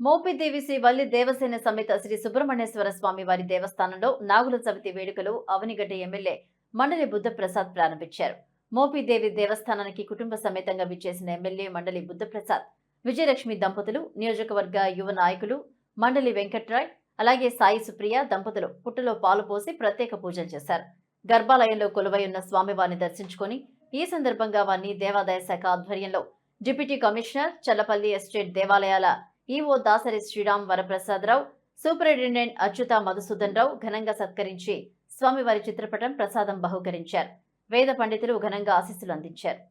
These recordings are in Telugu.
మోపిదేవి శ్రీ వల్లి దేవసేన సమేత శ్రీ సుబ్రహ్మణ్యేశ్వర స్వామి వారి దేవస్థానంలో నాగుల చవితి వేడుకలు అవనిగడ్డ ఎమ్మెల్యే మండలి బుద్ధప్రసాద్ ప్రారంభించారు. మోపిదేవి దేవస్థానానికి కుటుంబ సమేతంగా విచ్చేసిన ఎమ్మెల్యే మండలి బుద్ధప్రసాద్ విజయలక్ష్మి దంపతులు నియోజకవర్గ యువ నాయకులు మండలి వెంకట్రాయ్ అలాగే సాయి సుప్రియ దంపతులు పుట్టలో పాలు పోసి ప్రత్యేక పూజలు చేశారు. గర్భాలయంలో కొలువై ఉన్న స్వామివారిని దర్శించుకొని ఈ సందర్భంగా వారిని దేవాదాయ శాఖ ఆధ్వర్యంలో డిప్యూటీ కమిషనర్ చల్లపల్లి ఎస్టేట్ దేవాలయాల ఈవో దాసరి శ్రీరామ్ వరప్రసాదరావు సూపరింటెండెంట్ అచ్యుత మధుసూదన్ రావు ఘనంగా సత్కరించి స్వామివారి చిత్రపటం ప్రసాదం బహుకరించారు. వేద పండితులు ఘనంగా ఆశీస్సులు అందించారు.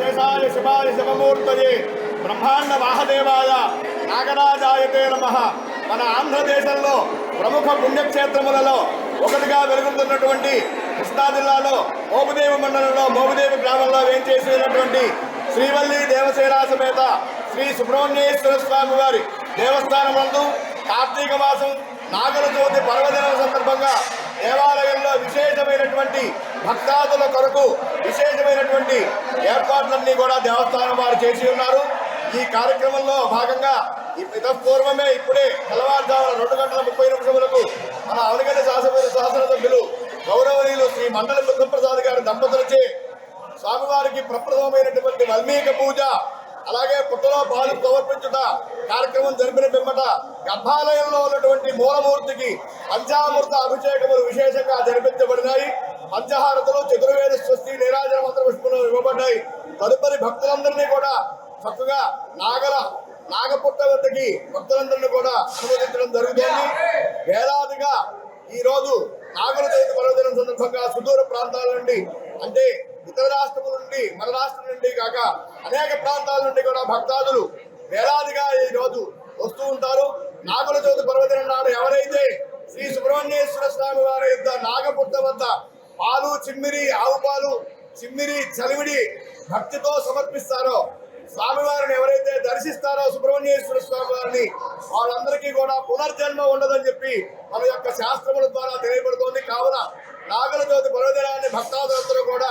శేషాయ శివాయ శివమూర్తయే బ్రహ్మాండ వాహదేవాయ నాగరాజాయతే నమ. మన ఆంధ్రదేశంలో ప్రముఖ పుణ్యక్షేత్రములలో ఒకటిగా వెలుగుతున్నటువంటి కృష్ణా జిల్లాలో ఓపుదేవి మండలంలో మోపుదేవి గ్రామంలో వేంచేసినటువంటి శ్రీవల్లి దేవసేన సమేత శ్రీ సుబ్రహ్మణ్యేశ్వర స్వామి వారి దేవస్థానం నందు కార్తీక మాసం నాగల చవితి పర్వదినం సందర్భంగా దేవాలయంలో విశేషమైనటువంటి భక్తాదుల కొరకు విశేషమైనటువంటి ఏర్పాట్లన్నీ కూడా దేవస్థానం వారు చేసి ఉన్నారు. ఈ కార్యక్రమంలో భాగంగా పూర్వమే ఇప్పుడే తెల్లవారుజామున రెండు గంటల ముప్పై నిమిషములకు మన శాసనసభ్యులు గౌరవనీయులు శ్రీ మండల బుద్ధప్రసాద్ గారి దంపతులచే స్వామివారికి ప్రప్రథమైనటువంటి వల్మీక పూజ అలాగే పుట్టలో పాలు సమర్పించుట కార్యక్రమం జరిపిన పిమ్మట గర్భాలయంలో ఉన్నటువంటి మూలమూర్తికి పంచామృత అభిషేకములు విశేషంగా జరిపించబడినాయి. పంచహారతలు చతుర్వేద స్వస్తి నీరాజన మంత్ర పుష్పములు ఇవ్వబడ్డాయి. తదుపరి భక్తులందరినీ కూడా చక్కగా నాగల నాగపుట్ట వద్దకి భక్తులందరినీ కూడా అనుమతించడం జరుగుతోంది. వేలాదిగా ఈ రోజు నాగుల చవితి పర్వదినం సందర్భంగా సుదూర ప్రాంతాల నుండి అంటే ఇతర రాష్ట్రముల నుండి మన రాష్ట్రం నుండి కాక అనేక ప్రాంతాల నుండి కూడా భక్తాదులు వేలాదిగా ఈ రోజు వస్తూ ఉంటారు. నాగుల చవితి పర్వదినం నాడు ఎవరైతే శ్రీ సుబ్రహ్మణ్యేశ్వర స్వామి వారి యొక్క నాగపుట్ట వద్ద పాలు చిమ్మిరి ఆవు పాలు చిమ్మిరి చలివిడి భక్తితో సమర్పిస్తారో స్వామివారిని ఎవరైతే దర్శిస్తారో సుబ్రహ్మణ్యేశ్వర స్వామి వారిని వాళ్ళందరికీ కూడా పునర్జన్మ ఉండదని చెప్పి మన యొక్క శాస్త్రముల ద్వారా తెలియబడుతోంది కావున నాగల జ్యోతి పర్వదినాన్ని భక్తాదులందరూ కూడా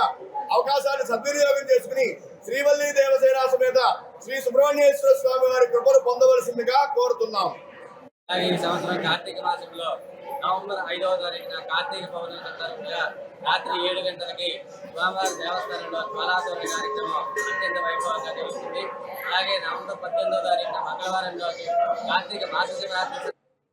అవకాశాన్ని సద్వినియోగం చేసుకుని శ్రీవల్లి దేవసేన సమేత శ్రీ సుబ్రహ్మణ్యేశ్వర స్వామి వారి కృపను పొందవలసిందిగా కోరుతున్నాం ఈ సంవత్సరం కార్తీక మాసంలో నవంబర్ ఐదవ తారీఖున కార్తీక పౌర్ణమి సందర్భంగా రాత్రి ఏడు గంటలకి స్వామివారి దేవస్థానంలో జ్వాలాతోరణ కార్యక్రమం అత్యంత వైభవంగా జరుగుతుంది అలాగే నవంబర్ పద్దెనిమిదవ తారీఖున మంగళవారం రోజు కార్తీక మాస శివరాత్రి